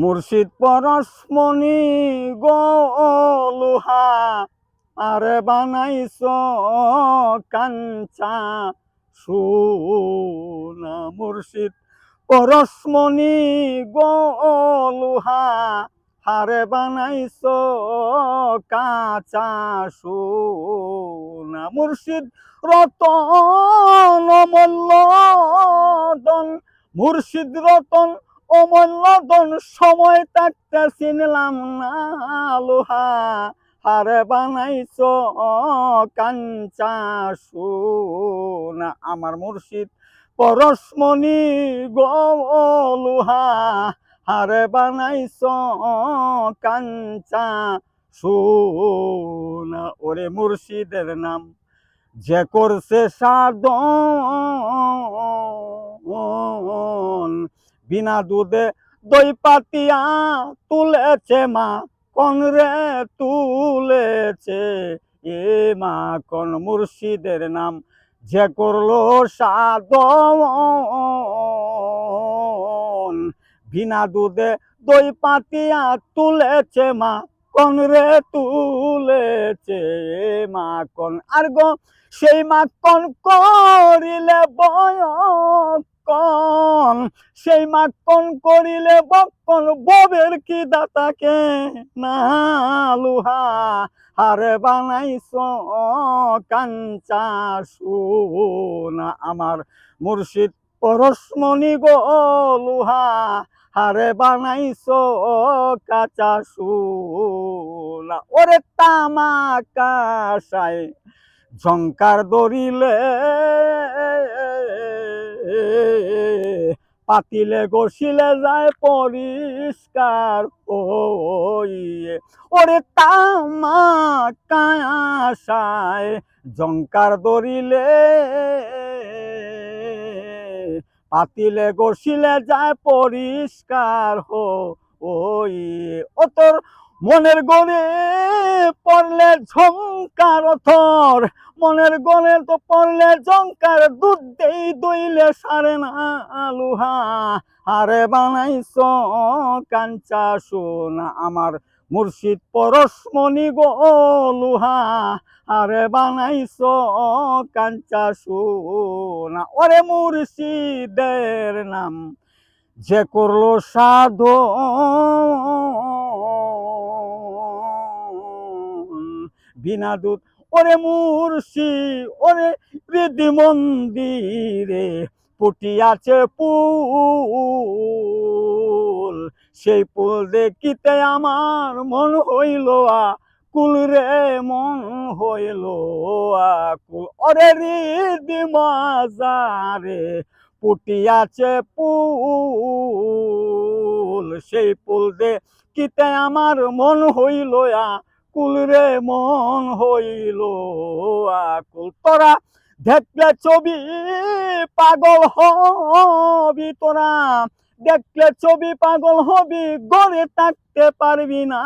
মুর্শিদ পরশমণি গোলুহা আরে বানাইছ কাঞ্চা সুনা। মুর্শিদ পরশমণি গোলুহা হারে বানাইছ কাঁচা সুনা। মুর্শিদ রতন অমল্লদন মুর্শিদ রতন অমল্লদন সময় থাকতে চিনলাম না, লোহা হারে বানাইছ, কাঞ্চা সুনা। আমার মুর্শিদ পরশমণি গোলুহা হারে বানাইছ, কাঞ্চা সুনা। ওরে মুর্শিদের নাম যে করছে সাধন বিনা দুধে দই পাতিয়া তুলেছে মা, কোন রে তুলেছে? এ মা, কোন মুর্শিদের নাম যে করল সাধন। বিনা দুধে দই পাতিয়া তুলেছে মা, কোন রে তুলেছে? মা, কোন, আর গো, সেই মা কোন করিলে বয়কন সেই মা কোন করিলে বকন ববের কি দাতাকে না, লুহা হারে বানাইছ কাঞ্চা সুনা আমার মুর্শিদ পরশমণি গো, লুহা হারে বানাইছ কাঁচা সুলা ওরে তামাকাশায় ঝঙ্কার দরিলে পাতিলে গসিলে যায় পরিষ্কার ওরে তামাকাশায় ঝঙ্কার দরিলে পাতিলে গসিলে যায় পরিষ্কার হো ওই ও তোর মনের গনে পড়লে ঝঙ্কার অথর মনের গনে তো পড়লে ঝঙ্কার দুধ দেই দইলে সারে না লুহা। আরে বানাইছ কাঞ্চা সোনা, আমার মুর্শিদ পরশমণি গো লুহা। আরে বানাইছ কাঞ্চা সোনা, ওরে মুর্শিদের নাম যে করল সাধু। বিনা দুধ। ওরে মুর্শি, ওরে হৃদি মন্দিরে পুটিয়াছে পুল সেই পুল দেখিতে আমার মন হইল আ, কুল রে মন হইল আকুল ওরে হৃদি মাজারে পুটিয়াছে পুল সেই পুল দে কিতে আমার মন হইল কুল রে মন হইল আকুল। তোরা দেখলে ছবি পাগল হবি তোরা। দেখলে ছবি পাগল হবি, গড়ে থাকতে পারবি না,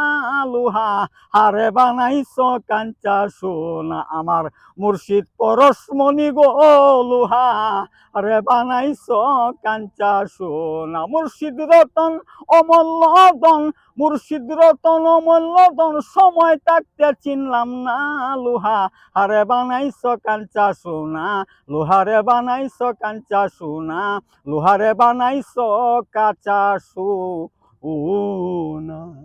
লোহা? হারে বানাইছ কাঞ্চা সোনা, আমার মুর্শিদ পরশমণি গো লোহা। আরে বানাইছ কাঞ্চা সোনা, মুর্শিদ রতন অমল্লদন মুর্শিদ রতন অমল্লদন সময় থাকতে চিনলাম না লোহা। আরে বানাইছ কাঞ্চা সোনা লোহারে বানাইছ কাঞ্চা সোনা লোহারে বানাইছ কাঁচা সু uona